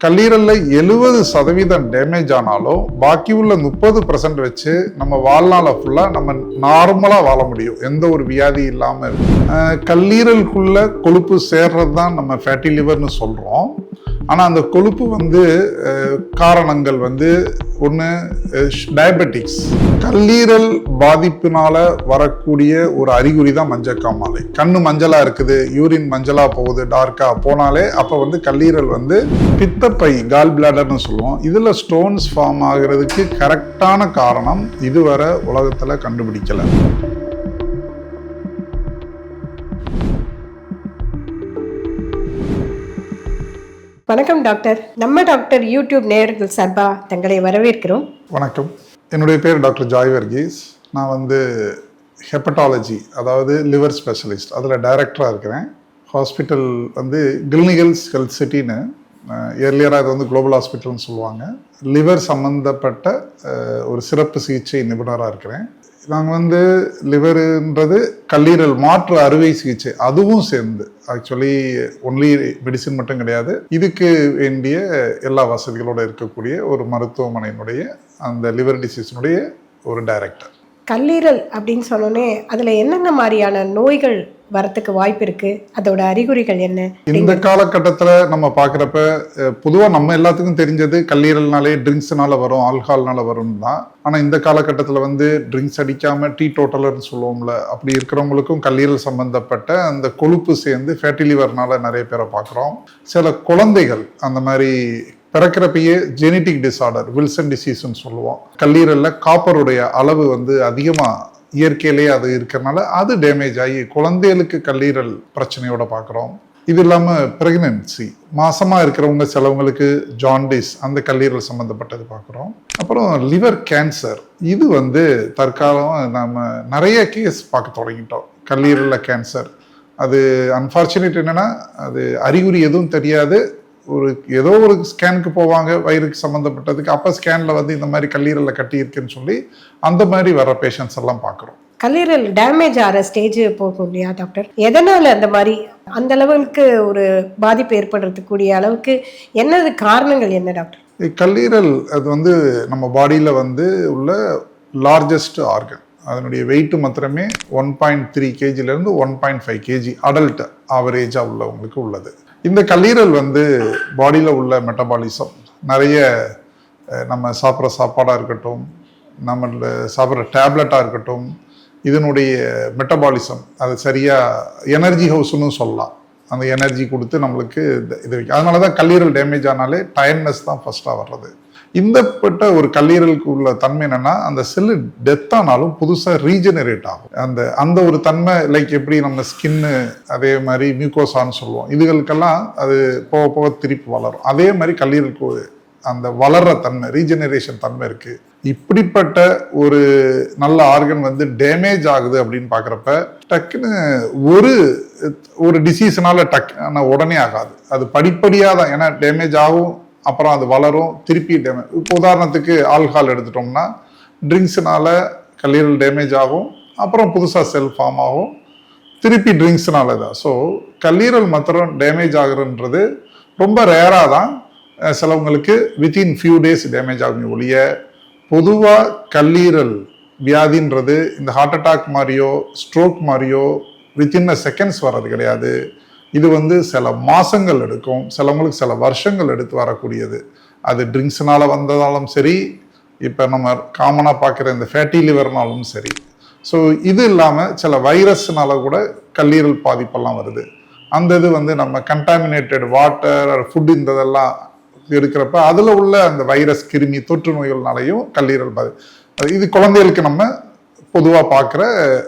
கல்லீரலில் எழுபது சதவீதம் டேமேஜ் ஆனாலும் பாக்கி உள்ள முப்பது பர்சன்ட் வச்சு நம்ம வாழ்நாள ஃபுல்லாக நம்ம நார்மலாக வாழ முடியும். எந்த ஒரு வியாதி இல்லாமல் இருக்கும் கல்லீரலுக்குள்ள கொழுப்பு சேர்றது தான் நம்ம ஃபேட்டி லிவர்னு சொல்கிறோம் ஆனால் அந்த கொழுப்பு வந்து காரணங்கள் வந்து ஒன்று டயபெட்டிக்ஸ் கல்லீரல் பாதிப்பினால வரக்கூடிய ஒரு அறிகுறி தான் மஞ்சக்காமாலை. கண்ணு மஞ்சளாக இருக்குது யூரின் மஞ்சளாக போகுது டார்க்காக போனாலே அப்போ வந்து கல்லீரல் வந்து பித்தப்பை கால் பிளாடர்னு சொல்லுவோம். இதில் ஸ்டோன்ஸ் ஃபார்ம் ஆகுறதுக்கு கரெக்டான காரணம் இதுவரை உலகத்தில் கண்டுபிடிக்கலை. வணக்கம் டாக்டர். நம்ம டாக்டர் யூடியூப் நேயர்கள் சார்பா தங்களை வரவேற்கிறோம். வணக்கம். என்னுடைய பேர் டாக்டர் ஜாய் வர்கீஸ். நான் வந்து ஹெப்படாலஜி அதாவது லிவர் ஸ்பெஷலிஸ்ட் அதில் டைரக்டராக இருக்கிறேன். ஹாஸ்பிட்டல் வந்து கிளினிகல்ஸ் ஹெல்த் சிட்டின்னு ஏர்லியராக இது வந்து குளோபல் ஹாஸ்பிட்டல்னு சொல்லுவாங்க. லிவர் சம்மந்தப்பட்ட ஒரு சிறப்பு சிகிச்சை நிபுணராக இருக்கிறேன். நாங்கள் வந்து லிவருன்றது கல்லீரல் மாற்று அறுவை சிகிச்சை அதுவும் சேர்ந்து. ஆக்சுவலி ஒன்லி மெடிசின் மட்டும் கிடையாது. இதுக்கு வேண்டிய எல்லா வசதிகளோடு இருக்கக்கூடிய ஒரு மருத்துவமனையினுடைய அந்த லிவர் டிசீஸினுடைய ஒரு டைரக்டர் கல்லீரல் அப்படின்னு சொன்னோன்னே அதில் என்னென்ன மாதிரியான நோய்கள் வரத்துக்கு வாய்ப்பு இருக்கு. அதோட அறிகுறிகள் என்ன? இந்த காலகட்டத்தில் நம்ம பார்க்குறப்ப பொதுவாக நம்ம எல்லாத்துக்கும் தெரிஞ்சது கல்லீரல்னாலே ட்ரிங்க்ஸ்னால வரும் ஆல்கஹால்னால வரும் தான். ஆனால் இந்த காலகட்டத்தில் வந்து ட்ரிங்க்ஸ் அடிக்காம டீ டோட்டலர்னு சொல்லுவோம்ல அப்படி இருக்கிறவங்களுக்கும் கல்லீரல் சம்பந்தப்பட்ட அந்த கொழுப்பு சேர்ந்து ஃபேட்டி லிவர்னால நிறைய பேரை பார்க்குறோம் சில குழந்தைகள் அந்த மாதிரி பிறக்கிறப்பயே ஜெனட்டிக் டிசார்டர் வில்சன் டிசீஸ்னு சொல்லுவோம். கல்லீரலில் காப்பருடைய அளவு வந்து அதிகமாக இயற்கையிலேயே அது இருக்கிறனால அது டேமேஜ் ஆகி குழந்தைகளுக்கு கல்லீரல் பிரச்சனையோட பார்க்குறோம். இது இல்லாமல் ப்ரெக்னென்சி மாசமாக இருக்கிறவங்க சிலவங்களுக்கு ஜாண்டிஸ் அந்த கல்லீரல் சம்மந்தப்பட்டது பார்க்குறோம். அப்புறம் லிவர் கேன்சர் இது வந்து தற்காலம் நம்ம நிறைய கேஸ் பார்க்க தொடங்கிட்டோம். கல்லீரலில் கேன்சர் அது அன்ஃபார்ச்சுனேட் என்னென்னா அது அறிகுறி எதுவும் தெரியாது. ஒரு ஏதோ ஒரு ஸ்கேனுக்கு போவாங்க வயிறுக்கு சம்மந்தப்பட்டதுக்கு அப்போ ஸ்கேனில் வந்து இந்த மாதிரி கல்லீரலில் கட்டி இருக்குன்னு சொல்லி அந்த மாதிரி வர பேஷண்ட்ஸ் எல்லாம் பார்க்குறோம். கல்லீரல் டேமேஜ் ஆகிற ஸ்டேஜ் போகும் இல்லையா டாக்டர் எதனால அந்த மாதிரி அந்த லெவலுக்கு ஒரு பாதிப்பு ஏற்படுறதுக்கூடிய அளவுக்கு என்னது காரணங்கள் என்ன டாக்டர் கல்லீரல் அது வந்து நம்ம பாடியில் வந்து உள்ள லார்ஜஸ்ட் ஆர்கன் அதனுடைய வெயிட் மாத்திரமே one point three கேஜிலேருந்து one point five kg adult ஆவரேஜாக உள்ளவங்களுக்கு உள்ளது. இந்த கல்லீரல் வந்து பாடியில் உள்ள மெட்டபாலிசம் நிறைய நம்ம சாப்பிட்ற சாப்பாடாக இருக்கட்டும் நம்ம சாப்பிட்ற டேப்லெட்டாக இருக்கட்டும் இதனுடைய மெட்டபாலிசம் அது சரியாக எனர்ஜி ஹவுஸ்னு சொல்லலாம். அந்த எனர்ஜி கொடுத்து நம்மளுக்கு இது- அதனால தான் கல்லீரல் டேமேஜ் ஆனாலே டயர்ட்னஸ் தான் ஃபர்ஸ்ட்டாக வர்றது. இந்தப்பட்ட ஒரு கல்லீரலுக்கு உள்ள தன்மை என்னன்னா அந்த செல்லு டெத் ஆனாலும் புதுசாக ரீஜெனரேட் ஆகும். அந்த அந்த ஒரு தன்மை லைக் எப்படி நம்ம ஸ்கின்னு அதே மாதிரி மியூக்கோசான்னு சொல்லுவோம். இதுகளுக்கெல்லாம் அது போக போக திருப்பி வளரும். அதே மாதிரி கல்லீரலுக்கு அந்த வளர்ற தன்மை ரீஜெனரேஷன் தன்மை இருக்கு. இப்படிப்பட்ட ஒரு நல்ல ஆர்கன் வந்து டேமேஜ் ஆகுது அப்படின்னு பார்க்குறப்ப டக்குன்னு ஒரு ஒரு டிசீஸ்னால டக் ஆனால் உடனே ஆகாது. அது படிப்படியாக தான் ஏன்னா டேமேஜ் ஆகும் அப்புறம் அது வளரும் திருப்பி டேமேஜ் இப்போ உதாரணத்துக்கு ஆல்கஹால் எடுத்துட்டோம்னா ட்ரிங்க்ஸ்னால கல்லீரல் டேமேஜ் ஆகும் அப்புறம் புதுசாக செல் ஃபார்ம் ஆகும் திருப்பி ட்ரிங்க்ஸ்னால தான். ஸோ கல்லீரல் மாத்திரம் டேமேஜ் ஆகுறன்றது ரொம்ப ரேராக தான். சிலவங்களுக்கு வித்தின் ஃபியூ டேஸ் டேமேஜ் ஆகும் ஒழிய பொதுவாக கல்லீரல் வியாதின்றது இந்த ஹார்ட் அட்டாக் மாதிரியோ ஸ்ட்ரோக் மாதிரியோ வித்தின் அ செகண்ட்ஸ் வர்றது கிடையாது. இது வந்து சில மாதங்கள் எடுக்கும். சிலவங்களுக்கு சில வருஷங்கள் எடுத்து வரக்கூடியது. அது ட்ரிங்க்ஸ்னால வந்ததாலும் சரி இப்போ நம்ம காமனாக பார்க்குற இந்த ஃபேட்டி லிவர்னாலும் சரி. ஸோ இது இல்லாமல் சில வைரஸ்னால கூட கல்லீரல் பாதிப்பெல்லாம் வருது. அந்த இது வந்து நம்ம கண்டாமினேட்டட் வாட்டர் ஃபுட் இந்த இதெல்லாம் எடுக்கிறப்ப அதில் உள்ள அந்த வைரஸ் கிருமி தொற்று நோய்கள்னாலையும் கல்லீரல் பாதி இது குழந்தைகளுக்கு நம்ம பொதுவாக பார்க்குற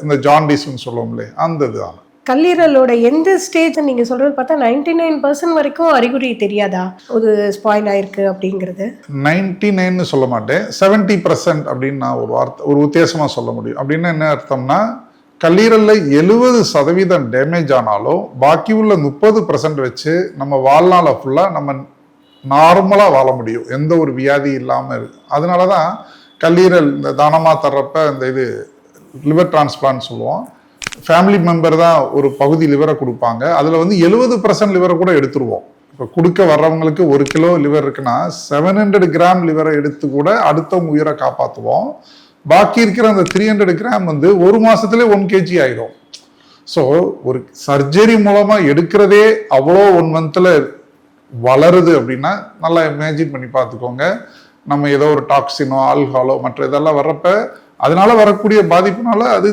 இந்த ஜாண்டிஸ்ன்னு சொல்லுவோம்லே அந்த இதுதான். கல்லீரலோட எந்த ஸ்டேஜ் நீங்க சொல்றது பார்த்தா நைன்டி நைன் பர்சன்ட் வரைக்கும் அறிகுறி தெரியாதா? ஒரு ஸ்பாயில் ஆயிருக்கு அப்படிங்கிறது. நைன்டி நைன்னு சொல்ல மாட்டேன். செவன்டி பர்சன்ட் அப்படின்னு நான் ஒரு வார்த்தை ஒரு வித்தியாசமாக சொல்ல முடியும். அப்படின்னு என்ன அர்த்தம்னா கல்லீரலில் எழுபது சதவீதம் டேமேஜ் ஆனாலும் பாக்கி உள்ள முப்பது பர்சன்ட் வச்சு நம்ம வாழ்நாள ஃபுல்லாக நம்ம நார்மலாக வாழ முடியும். எந்த ஒரு வியாதி இல்லாமல் இருக்கு அதனால தான் கல்லீரல் இந்த தானமாக தர்றப்ப இந்த இது லிவர் டிரான்ஸ்பிளான்ட் சொல்லுவோம். ஃபேமிலி மெம்பர் தான் ஒரு பகுதி லிவரை கொடுப்பாங்க. அதில் வந்து எழுபது பர்சன்ட் லிவரை கூட எடுத்துருவோம். இப்போ கொடுக்க வர்றவங்களுக்கு ஒரு கிலோ லிவர் இருக்குன்னா செவன் ஹண்ட்ரட் கிராம் லிவரை எடுத்து கூட அடுத்தவங்க உயிரை காப்பாற்றுவோம் பாக்கி இருக்கிற அந்த த்ரீ ஹண்ட்ரட் கிராம் வந்து ஒரு மாதத்துலேயே ஒன் கேஜி ஆயிடும். ஸோ ஒரு சர்ஜரி மூலமாக எடுக்கிறதே அவ்வளோ ஒன் மந்தில் வளருது அப்படின்னா நல்லா இமேஜின் பண்ணி பார்த்துக்கோங்க. நம்ம ஏதோ ஒரு டாக்ஸினோ ஆல்காலோ மற்ற இதெல்லாம் வர்றப்ப அதனால வரக்கூடிய பாதிப்புனால அது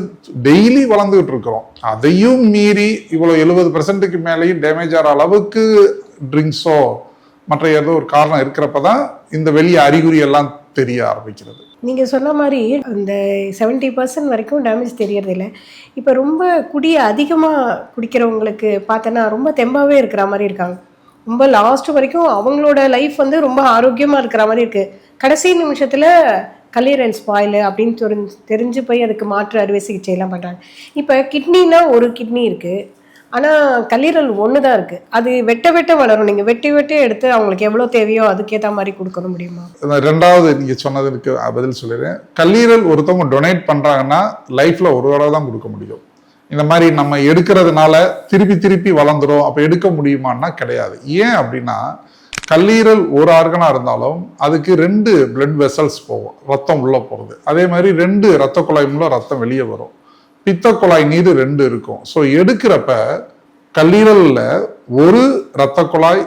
டெய்லி வளர்ந்துகிட்டு இருக்கிறோம். அதையும் மீறி இவ்வளோ எழுபது பெர்சன்ட்டுக்கு மேலேயும் டேமேஜ் ஆகிற அளவுக்கு ட்ரிங்க்ஸோ மற்ற ஏதோ ஒரு காரணம் இருக்கிறப்ப தான் இந்த வெளிய அறிகுறி எல்லாம் தெரிய ஆரம்பிக்கிறது. நீங்க சொன்ன மாதிரி அந்த செவன்ட்டி பர்சன்ட் வரைக்கும் டேமேஜ் தெரியறது இப்போ ரொம்ப குடிய அதிகமாக குடிக்கிறவங்களுக்கு பார்த்தோன்னா ரொம்ப தெம்பாவே இருக்கிற மாதிரி இருக்காங்க. ரொம்ப லாஸ்ட் வரைக்கும் அவங்களோட லைஃப் வந்து ரொம்ப ஆரோக்கியமாக இருக்கிற மாதிரி இருக்கு. கடைசி நிமிஷத்துல கல்லீரல் ஸ்பாயில் அப்படின்னு தெரிஞ்சு தெரிஞ்சு போய் அதுக்கு மாற்று அறுவை சிகிச்சை எல்லாம் இப்போ கிட்னினா ஒரு கிட்னி இருக்குது ஆனால் கல்லீரல் ஒன்று தான் இருக்குது அது வெட்ட வெட்ட வளரும். நீங்கள் வெட்டி வெட்டி எடுத்து அவங்களுக்கு எவ்வளோ தேவையோ அதுக்கேற்ற மாதிரி கொடுக்க முடியுமா? ரெண்டாவது நீங்கள் சொன்னதுக்கு பதில் சொல்லிடுறேன். கல்லீரல் ஒருத்தவங்க டொனேட் பண்ணுறாங்கன்னா லைஃப்பில் ஒரு தடவை தான் கொடுக்க முடியும். இந்த மாதிரி நம்ம எடுக்கிறதுனால திருப்பி திருப்பி வளர்ந்துரும். அப்போ எடுக்க முடியுமான்னா கிடையாது. ஏன் அப்படின்னா கல்லீரல் ஒரு ஆர்கனா இருந்தாலும் அதுக்கு ரெண்டு பிளட் வெசல்ஸ் போகும். ரத்தம் உள்ளே போகிறது அதே மாதிரி ரெண்டு ரத்த குழாய் மூலம் ரத்தம் வெளியே வரும். பித்த குழாய் நீர் ரெண்டு இருக்கும். ஸோ எடுக்கிறப்ப கல்லீரலில் ஒரு ரத்த குழாய்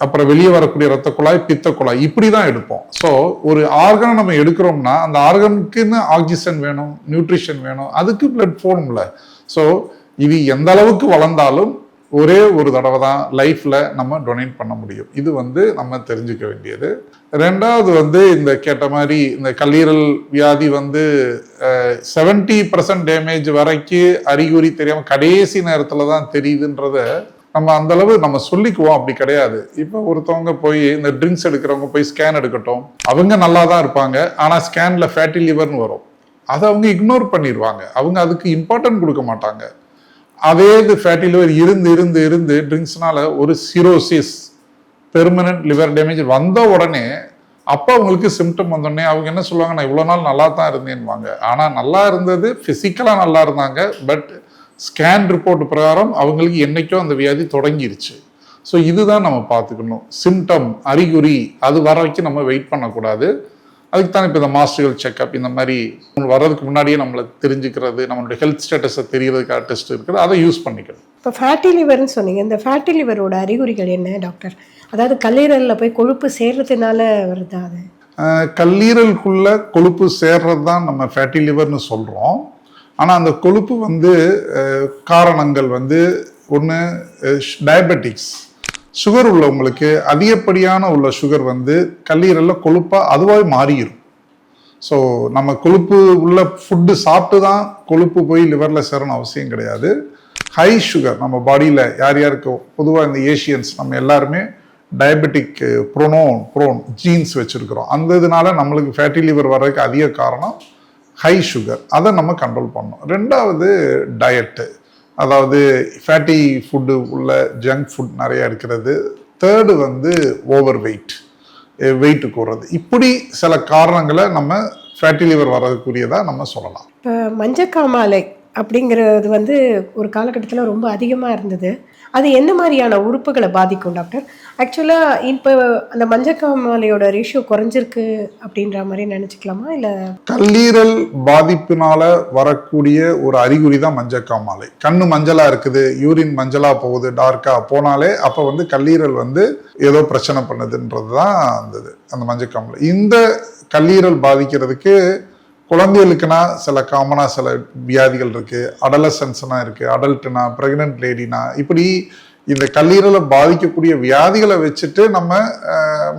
அப்புறம் வெளியே வரக்கூடிய ரத்த குழாய் பித்த குழாய் இப்படி தான் எடுப்போம். ஸோ ஒரு ஆர்கனை நம்ம எடுக்கிறோம்னா அந்த ஆர்கனுக்குன்னு ஆக்சிஜன் வேணும் நியூட்ரிஷன் வேணும். அதுக்கு பிளட் போகணும்ல ஸோ இது எந்த அளவுக்கு வளர்ந்தாலும் ஒரே ஒரு தடவை தான் லைஃப்பில் நம்ம டொனேட் பண்ண முடியும். இது வந்து நம்ம தெரிஞ்சுக்க வேண்டியது. ரெண்டாவது வந்து இந்த கேட்ட மாதிரி இந்த கல்லீரல் வியாதி வந்து செவன்டி பர்சன்ட் டேமேஜ் வரைக்கும் அறிகுறி தெரியாமல் கடைசி நேரத்தில் தான் தெரியுதுன்றத நம்ம அந்த அளவு நம்ம சொல்லிக்குவோம். அப்படி கிடையாது. இப்போ ஒருத்தவங்க போய் இந்த ட்ரிங்க்ஸ் எடுக்கிறவங்க போய் ஸ்கேன் எடுக்கட்டும். அவங்க நல்லா தான் இருப்பாங்க. ஆனால் ஸ்கேனில் ஃபேட்டி லிவர்னு வரும். அதை அவங்க இக்னோர் பண்ணிடுவாங்க அவங்க அதுக்கு இம்பார்ட்டன்ட் கொடுக்க மாட்டாங்க. அதே இது ஃபேட்டி லிவர் இருந்து இருந்து இருந்து ட்ரிங்க்ஸ்னால ஒரு சிரோசிஸ் பெர்மனன்ட் லிவர் டேமேஜ் வந்த உடனே அப்போ அவங்களுக்கு சிம்டம் வந்தோடனே அவங்க என்ன சொல்லுவாங்க நான் இவ்வளோ நாள் நல்லா தான் இருந்தேன்வாங்க ஆனால் நல்லா இருந்தது ஃபிசிக்கலாக நல்லா இருந்தாங்க பட் ஸ்கேன் ரிப்போர்ட் பிரகாரம் அவங்களுக்கு என்றைக்கும் அந்த வியாதி தொடங்கிருச்சு. ஸோ இதுதான் நம்ம பார்த்துக்கணும். சிம்டம் அறிகுறி அது வர வரைக்கும் நம்ம வெயிட் பண்ணக்கூடாது. அதுக்கு தான் இப்போ இந்த மாஸ்டர்கள் செக்அப் இந்த மாதிரி வர்றதுக்கு முன்னாடியே நம்மளை தெரிஞ்சுக்கிறது நம்மளுடைய ஹெல்த் ஸ்டேட்டஸை தெரியறதுக்காக டெஸ்ட் இருக்குது அதை யூஸ் பண்ணிக்கணும். இப்போ ஃபேட்டி லிவர்னு சொன்னீங்க இந்த ஃபேட்டி லிவரோட அறிகுறிகள் என்ன டாக்டர் அதாவது கல்லீரலில் போய் கொழுப்பு சேர்றதுனால வருதா அது? கல்லீரலுக்குள்ள கொழுப்பு சேர்றது தான் நம்ம ஃபேட்டி லிவர்னு சொல்கிறோம் ஆனால் அந்த கொழுப்பு வந்து காரணங்கள் வந்து ஒன்று டயபெட்டிக்ஸ் சுகர் உள்ளவங்களுக்கு அதிகப்படியான உள்ள சுகர் வந்து கல்லீரலில் கொழுப்பாக அதுவாகவே மாறிடும் ஸோ நம்ம கொழுப்பு உள்ள ஃபுட்டு சாப்பிட்டு தான் கொழுப்பு போய் லிவரில் சேரணும் அவசியம் கிடையாது. ஹை சுகர் நம்ம பாடியில் யார் யாருக்கோ பொதுவாக இந்த ஏஷியன்ஸ் நம்ம எல்லாருமே டயபெட்டிக் ப்ரோனோன் ப்ரோன் ஜீன்ஸ் வச்சுருக்கிறோம். அந்த இதனால நம்மளுக்கு ஃபேட்டி லிவர் வர்றதுக்கு அதிக காரணம் ஹை சுகர் அதை நம்ம கண்ட்ரோல் பண்ணணும். ரெண்டாவது டயட்டு அதாவது ஃபேட்டி ஃபுட்டு உள்ள ஜங்க் ஃபுட் நிறைய இருக்கிறது தேர்டு வந்து ஓவர் வெயிட் வெயிட் கூடுறது இப்படி சில காரணங்களை நம்ம ஃபேட்டி லிவர் வரக்கூடியதாக நம்ம சொல்லலாம். இப்போ மஞ்சக்காமாலை அப்படிங்கிறது வந்து ஒரு காலகட்டத்தில் ரொம்ப அதிகமாக இருந்தது. அது என்ன மாதிரியான உறுப்புகளை பாதிக்கும் டாக்டர் ஆக்சுவலாக இப்போ அந்த மஞ்சக்காமலையோட ரேஷியோ குறைஞ்சிருக்கு அப்படின்ற மாதிரி நினச்சிக்கலாமா? இல்லை கல்லீரல் பாதிப்பினால வரக்கூடிய ஒரு அறிகுறி தான் மஞ்சக்காமாலை. கண்ணு மஞ்சளாக இருக்குது யூரின் மஞ்சளாக போகுது டார்க்காக போனாலே அப்போ வந்து கல்லீரல் வந்து ஏதோ பிரச்சனை பண்ணுதுன்றது தான் அந்த அந்த மஞ்சக்காமாலை. இந்த கல்லீரல் பாதிக்கிறதுக்கு குழந்தைகளுக்குனா சில காமனாக சில வியாதிகள் இருக்குது அடலசன்ஸ்னா இருக்குது அடல்ட்டுனா ப்ரெக்னென்ட் லேடினா இப்படி இந்த கல்லீரலை பாதிக்கக்கூடிய வியாதிகளை வச்சுட்டு நம்ம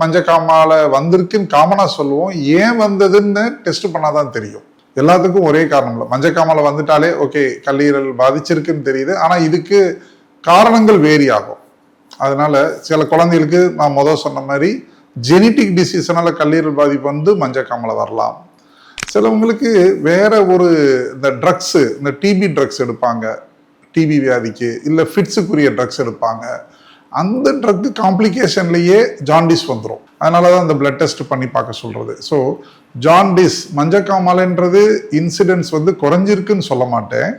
மஞ்சக்காமால மஞ்சக்காமாலை வந்திருக்குன்னு காமனாக சொல்லுவோம். ஏன் வந்ததுன்னு டெஸ்ட் பண்ணாதான் தெரியும். எல்லாத்துக்கும் ஒரே காரணம் இல்லை. மஞ்சக்காமாலை வந்துட்டாலே ஓகே கல்லீரல் பாதிச்சிருக்குன்னு தெரியுது. ஆனால் இதுக்கு காரணங்கள் வேரி ஆகும் அதனால சில குழந்தைகளுக்கு நான் முதல் சொன்ன மாதிரி ஜெனட்டிக் டிசீஸ்னால கல்லீரல் பாதிப்பு வந்து மஞ்சக்காமலை வரலாம். சிலவங்களுக்கு வேற ஒரு இந்த ட்ரக்ஸு இந்த டிபி ட்ரக்ஸ் எடுப்பாங்க. டிபி வியாதிக்கு இல்லை ஃபிட்ஸுக்குரிய ட்ரக்ஸ் எடுப்பாங்க. அந்த ட்ரக்கு காம்ப்ளிகேஷன்லேயே ஜாண்டிஸ் வந்துடும் அதனால தான் அந்த பிளட் டெஸ்ட் பண்ணி பார்க்க சொல்கிறது ஸோ ஜாண்டிஸ் மஞ்சக்காமலைன்றது இன்சிடென்ட்ஸ் வந்து குறைஞ்சிருக்குன்னு சொல்ல மாட்டேன்.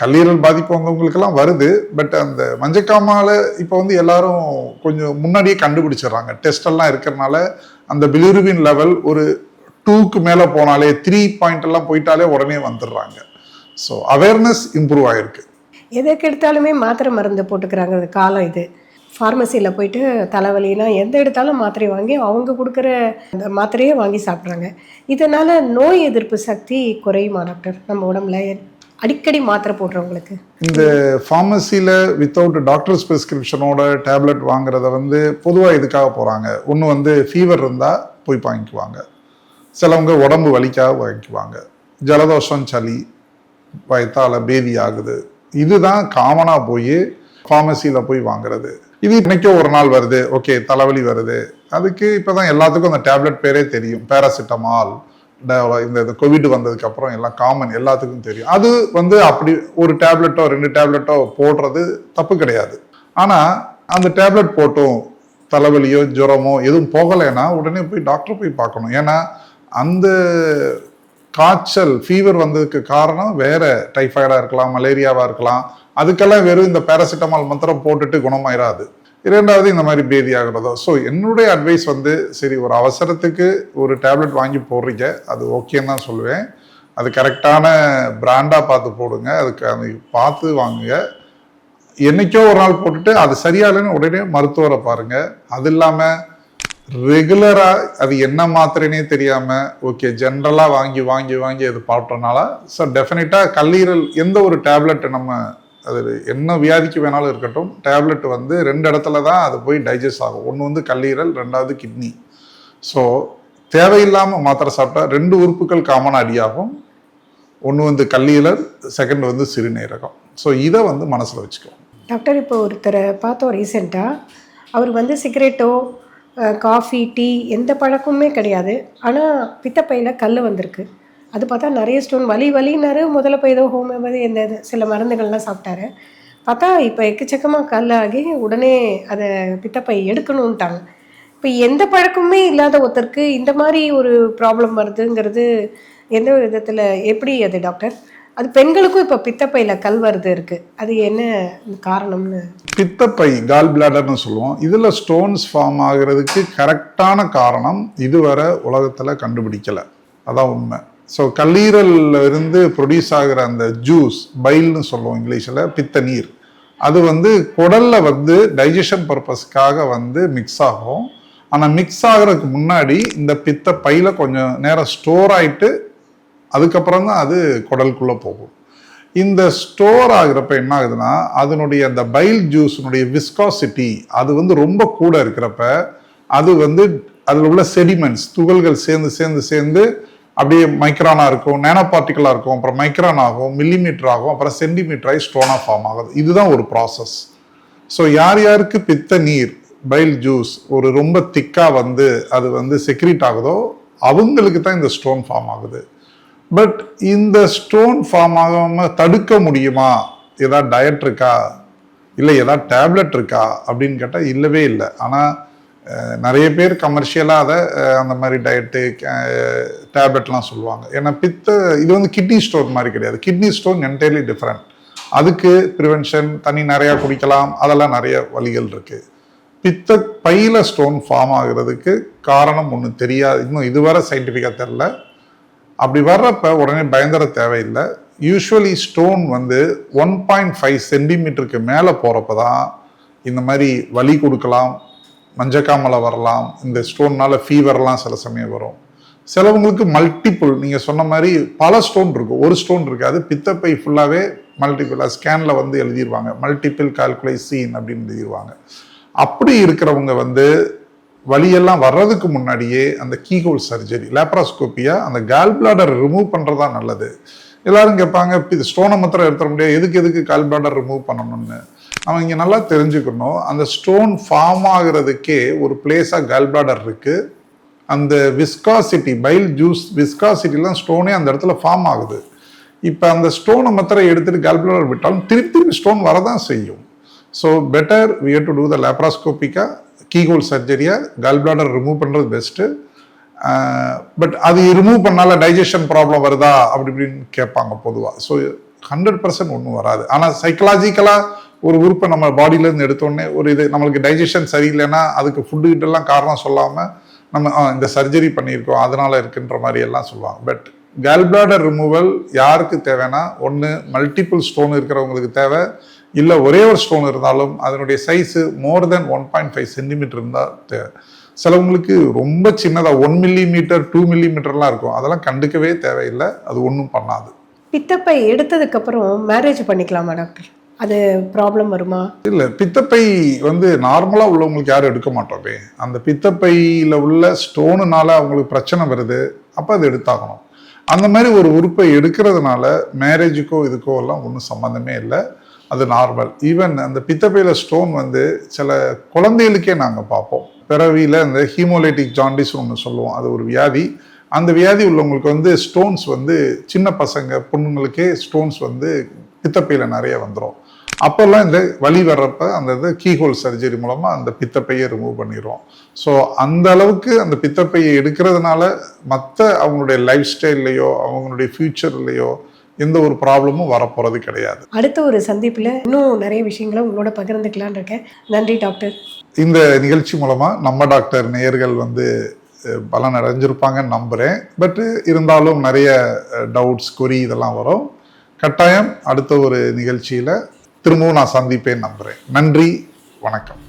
கல்லீரல் பாதிப்பு வந்தவங்களுக்கெல்லாம் வருது. பட் அந்த மஞ்சக்காமால இப்போ வந்து எல்லாரும் கொஞ்சம் முன்னாடியே கண்டுபிடிச்சிடுறாங்க. டெஸ்ட் எல்லாம் இருக்கிறனால அந்த பிலிருபின் லெவல் ஒரு டூக்கு மேலே போனாலே த்ரீ பாயிண்ட் எல்லாம் போயிட்டாலே உடனே வந்துடுறாங்க. ஸோ அவேர்னஸ் இம்ப்ரூவ் ஆயிருக்கு. எதுக்கு எடுத்தாலுமே மாத்திரை மருந்து போட்டுக்கிறாங்க காலம் இது. ஃபார்மசியில் போயிட்டு தலைவலினா எந்த எடுத்தாலும் மாத்திரை வாங்கி அவங்க கொடுக்குற அந்த மாத்திரையே வாங்கி சாப்பிட்றாங்க. இதனால் நோய் எதிர்ப்பு சக்தி குறையுமா டாக்டர் நம்ம உடம்புல அடிக்கடி மாத்திரை போடுறவங்களுக்கு. இந்த ஃபார்மசியில் வித்தவுட் டாக்டர்ஸ் ப்ரிஸ்கிரிப்ஷனோட டேப்லெட் வாங்குறத வந்து பொதுவாக இதுக்காக போகிறாங்க ஒன்று வந்து ஃபீவர் இருந்தால் போய் வாங்கிக்குவாங்க. சிலவங்க உடம்பு வலிக்காக வாங்கிக்குவாங்க. ஜலதோஷம் சளி வயத்தால பேதி ஆகுது. இதுதான் காமனாக போய் ஃபார்மசியில் போய் வாங்குறது. இது இன்னைக்கோ ஒரு நாள் வருது. ஓகே தலைவலி வருது. அதுக்கு இப்போ தான் எல்லாத்துக்கும் அந்த டேப்லெட் பேரே தெரியும். பேராசிட்டமால் இந்த இது கோவிட் வந்ததுக்கு அப்புறம் எல்லாம் காமன் எல்லாத்துக்கும் தெரியும். அது வந்து அப்படி ஒரு டேப்லெட்டோ ரெண்டு டேப்லெட்டோ போடுறது தப்பு கிடையாது. ஆனால் அந்த டேப்லெட் போட்டும் தலைவலியோ ஜுரமோ எதுவும் போகலைன்னா உடனே போய் டாக்டர் போய் பார்க்கணும். ஏன்னா அந்த காய்ச்சல் ஃபீவர் வந்ததுக்கு காரணம் வேற டைஃபாய்டாக இருக்கலாம் மலேரியாவாக இருக்கலாம். அதுக்கெல்லாம் வெறும் இந்த பேராசிட்டமால் மாத்திரம் போட்டுட்டு குணமாயிராது. இரண்டாவது இந்த மாதிரி பேதி ஆகிறதோ ஸோ என்னுடைய அட்வைஸ் வந்து சரி ஒரு அவசரத்துக்கு ஒரு டேப்லெட் வாங்கி போடுறீங்க அது ஓகேன்னு தான் சொல்லுவேன். அது கரெக்டான பிராண்டாக பார்த்து போடுங்க அதுக்கு அது பார்த்து வாங்குங்க. என்னைக்கோ ஒரு நாள் போட்டுட்டு அது சரியாகலன்னு உடனே மருத்துவரை பாருங்கள் அது இல்லாமல் ரெகுலராக அது என்ன மாத்திரைனே தெரியாமல் ஓகே ஜென்ரலாக வாங்கி வாங்கி வாங்கி அது பாப்பிட்டனால ஸோ டெஃபினட்டாக கல்லீரல் எந்த ஒரு டேப்லெட் நம்ம அது என்ன வியாதிக்கு வேணாலும் இருக்கட்டும் டேப்லெட் வந்து ரெண்டு இடத்துல தான் அது போய் டைஜஸ்ட் ஆகும். ஒன்று வந்து கல்லீரல் ரெண்டாவது கிட்னி ஸோ தேவையில்லாமல் மாத்திரை சாப்பிட்டா ரெண்டு உறுப்புகள் காமனாக அடியாகும். ஒன்று வந்து கல்லீரல் செகண்ட் வந்து சிறுநீரகம். ஸோ இதை வந்து மனசில் வச்சுக்கோ டாக்டர் இப்போ ஒருத்தரை பார்த்தோம் ரீசெண்டாக அவர் வந்து சிகரெட்டோ காஃபி டீ எந்த பழக்கமுமே கிடையாது. ஆனால் பித்தப்பையில் கல் வந்திருக்கு. அது பார்த்தா நிறைய ஸ்டோன் வலி வலினாரு முதல்ல போய் ஏதோ ஹோமியோபதி இந்த இது சில மருந்துகள்லாம் சாப்பிட்டாரு. பார்த்தா இப்போ எக்கச்சக்கமாக கல் ஆகி உடனே அதை பித்தப்பை எடுக்கணுன்ட்டாங்க இப்போ எந்த பழக்கமுமே இல்லாத ஒருத்தருக்கு இந்த மாதிரி ஒரு ப்ராப்ளம் வருதுங்கிறது எந்த விதத்தில் எப்படி அது டாக்டர் அது பெண்களுக்கும் இப்போ பித்தப்பையில் கல் வருது இருக்குது அது என்ன காரணம்னு? பித்தப்பை கால் பிளாடர்னு சொல்லுவோம். இதில் ஸ்டோன்ஸ் ஃபார்ம் ஆகிறதுக்கு கரெக்டான காரணம் இதுவரை உலகத்தில் கண்டுபிடிக்கலை. அதான் உண்மை. ஸோ கல்லீரலில் இருந்து ப்ரொடியூஸ் ஆகிற அந்த ஜூஸ் பைல்னு சொல்லுவோம் இங்கிலீஷில் பித்த நீர். அது வந்து குடலில் வந்து டைஜஷன் பர்பஸ்க்காக வந்து மிக்ஸ் ஆகும். ஆனால் மிக்ஸ் ஆகிறதுக்கு முன்னாடி இந்த பித்த பையில் கொஞ்சம் நேரம் ஸ்டோர் ஆகிட்டு அதுக்கப்புறம் தான் அது குடலுக்குள்ளே போகும். இந்த ஸ்டோர் ஆகிறப்ப என்ன ஆகுதுன்னா அதனுடைய அந்த பைல் ஜூஸினுடைய விஸ்காசிட்டி அது வந்து ரொம்ப கூட இருக்கிறப்ப அது வந்து அதில் உள்ள செடிமெண்ட்ஸ் துகள்கள் சேர்ந்து சேர்ந்து சேர்ந்து அப்படியே மைக்ரானாக இருக்கும் நேனோ பார்ட்டிக்கலாக இருக்கும் அப்புறம் மைக்ரான் ஆகும் மில்லிமீட்டர் ஆகும் அப்புறம் சென்டிமீட்டராகி ஸ்டோனாக ஃபார்ம் ஆகுது. இதுதான் ஒரு ப்ராசஸ் ஸோ யார் யாருக்கு பித்த நீர் பைல் ஜூஸ் ஒரு ரொம்ப திக்காக வந்து அது வந்து செக்ரீட் ஆகுதோ அவங்களுக்கு தான் இந்த ஸ்டோன் ஃபார்ம் ஆகுது. பட் இந்த ஸ்டோன் ஃபார்ம் ஆகாமல் தடுக்க முடியுமா? ஏதாவது டயட் இருக்கா? இல்லை ஏதாவது டேப்லெட் இருக்கா? அப்படின்னு கேட்டால் இல்லவே இல்லை. ஆனால் நிறைய பேர் கமர்ஷியலாக அதை அந்த மாதிரி டயட்டு டேப்லெட்லாம் சொல்லுவாங்க. ஏன்னா பித்த இது வந்து கிட்னி ஸ்டோன் மாதிரி கிடையாது. கிட்னி ஸ்டோன் என்டையர்லி டிஃப்ரெண்ட் அதுக்கு ப்ரிவென்ஷன் தண்ணி நிறையா குடிக்கலாம். அதெல்லாம் நிறைய வழிகள் இருக்குது பித்த பையில ஸ்டோன் ஃபார்ம் ஆகுறதுக்கு காரணம் ஒன்று தெரியாது. இன்னும் இதுவரை சயின்டிஃபிக்காக தெரில. அப்படி வர்றப்ப உடனே பயந்துர தேவையில்லை. யூஸ்வலி ஸ்டோன் வந்து ஒன் பாயிண்ட் ஃபைவ் சென்டிமீட்டருக்கு மேலே போகிறப்ப தான் இந்த மாதிரி வலி கொடுக்கலாம் மஞ்சக்காமலை வரலாம் இந்த ஸ்டோன்னால ஃபீவர்லாம் சில சமயம் வரும். சிலவங்களுக்கு மல்டிபிள் நீங்கள் சொன்ன மாதிரி பல ஸ்டோன் இருக்கும் ஒரு ஸ்டோன் இருக்காது பித்தப்பை ஃபுல்லாகவே மல்டிபிள் ஸ்கேனில் வந்து எழுதிடுவாங்க மல்டிபிள் கால்குலைசீன் அப்படின்னு எழுதிடுவாங்க அப்படி இருக்கிறவங்க வந்து வலியெல்லாம் வர்றதுக்கு முன்னாடியே அந்த கீஹோல் சர்ஜரி லேப்ராஸ்கோப்பியா அந்த கால் பிளாடர் ரிமூவ் பண்ணுறதா நல்லது. எல்லாரும் கேட்பாங்க இது ஸ்டோனை மாத்திரம் எடுத்துட முடியாது. எதுக்கு எதுக்கு கால் பிளாடர் ரிமூவ் பண்ணணும்னு? நம்ம இங்கே நல்லா தெரிஞ்சுக்கணும். அந்த ஸ்டோன் ஃபார்ம் ஆகுறதுக்கே ஒரு பிளேஸாக கால் பிளாடர் இருக்குது அந்த விஸ்காசிட்டி பைல் ஜூஸ் விஸ்காசிட்டிலாம் ஸ்டோனே அந்த இடத்துல ஃபார்ம் ஆகுது. இப்போ அந்த ஸ்டோனை மாத்திரம் எடுத்துட்டு கால்பிளாடர் விட்டாலும் திருப்பி திருப்பி ஸ்டோன் வரதான் செய்யும். So better we had to do the லேப்ராஸ்கோப்பிக்கா keyhole gall bladder remove பண்ணுறது பெஸ்ட்டு பட் அது ரிமூவ் பண்ணால டைஜஷன் ப்ராப்ளம் வருதா? அப்படி இப்படின்னு கேட்பாங்க பொதுவாக ஸோ ஹண்ட்ரட் பர்சன்ட் ஒன்றும் வராது. ஆனால் சைக்கலாஜிக்கலாக ஒரு உறுப்பை நம்ம பாடியிலேருந்து எடுத்தோடனே ஒரு இது நம்மளுக்கு டைஜஷன் சரியில்லைன்னா அதுக்கு ஃபுட்டு காரணம் சொல்லாமல் நம்ம இந்த சர்ஜரி பண்ணியிருக்கோம் அதனால் இருக்குன்ற மாதிரி எல்லாம் சொல்லுவாங்க. பட் கேல்பிளாடர் ரிமூவல் யாருக்கு தேவைன்னா ஒன்று மல்டிபிள் ஸ்டோன் இருக்கிறவங்களுக்கு தேவை. இல்லை ஒரே ஒரு ஸ்டோன் இருந்தாலும் அதனுடைய size more than one point five centimetre இருந்தால் தேவை சிலவங்களுக்கு ரொம்ப சின்னதாக ஒன் மில்லி மீட்டர் டூ மில்லி மீட்டர்லாம் இருக்கும். அதெல்லாம் கண்டுக்கவே தேவையில்லை. அது ஒன்றும் பண்ணாது. பித்தப்பை எடுத்ததுக்கு அப்புறம் மேரேஜ் பண்ணிக்கலாமா டாக்டர் அது ப்ராப்ளம் வருமா? இல்லை பித்தப்பை வந்து நார்மலாக உள்ளவங்களுக்கு யாரும் எடுக்க மாட்டோமே அந்த பித்தப்பையில் உள்ள ஸ்டோனுனால அவங்களுக்கு பிரச்சனை வருது. அப்போ அது எடுத்தாகணும். அந்த மாதிரி ஒரு உறுப்பை எடுக்கிறதுனால மேரேஜுக்கோ இதுக்கோ எல்லாம் ஒன்றும் சம்மந்தமே இல்லை. அது நார்மல் ஈவன் அந்த பித்தப்பையில் ஸ்டோன் வந்து சில குழந்தைகளுக்கே நாங்கள் பார்ப்போம். பிறவியில் அந்த ஹீமோலைட்டிக் ஜாண்டிஸ் ஒன்று சொல்லுவோம். அது ஒரு வியாதி. அந்த வியாதி உள்ளவங்களுக்கு வந்து ஸ்டோன்ஸ் வந்து சின்ன பசங்க பொண்ணுங்களுக்கே ஸ்டோன்ஸ் வந்து பித்தப்பையில் நிறைய வந்துடும் அப்போல்லாம் இந்த வலி வர்றப்ப அந்த இது கீஹோல் சர்ஜரி மூலமாக அந்த பித்தப்பையை ரிமூவ் பண்ணிடுவோம் ஸோ அந்த அளவுக்கு அந்த பித்தப்பையை எடுக்கிறதுனால மற்ற அவங்களுடைய லைஃப் ஸ்டைல்லையோ அவங்களுடைய ஃப்யூச்சர்லையோ எந்த ஒரு ப்ராப்ளமும் வரப்போகிறது கிடையாது. அடுத்த ஒரு சந்திப்பில் இன்னும் நிறைய விஷயங்களை உங்களோட பகிர்ந்துக்கலான்னு இருக்கேன். நன்றி டாக்டர். இந்த நிகழ்ச்சி மூலமாக நம்ம டாக்டர் நேயர்கள் வந்து பலன் அடைஞ்சிருப்பாங்கன்னு நம்புகிறேன் பட் இருந்தாலும் நிறைய டவுட்ஸ் கொரி இதெல்லாம் வரும். கட்டாயம் அடுத்த ஒரு நிகழ்ச்சியில் திரும்பவும் நான் சந்திப்பேன் நம்புகிறேன் நன்றி வணக்கம்.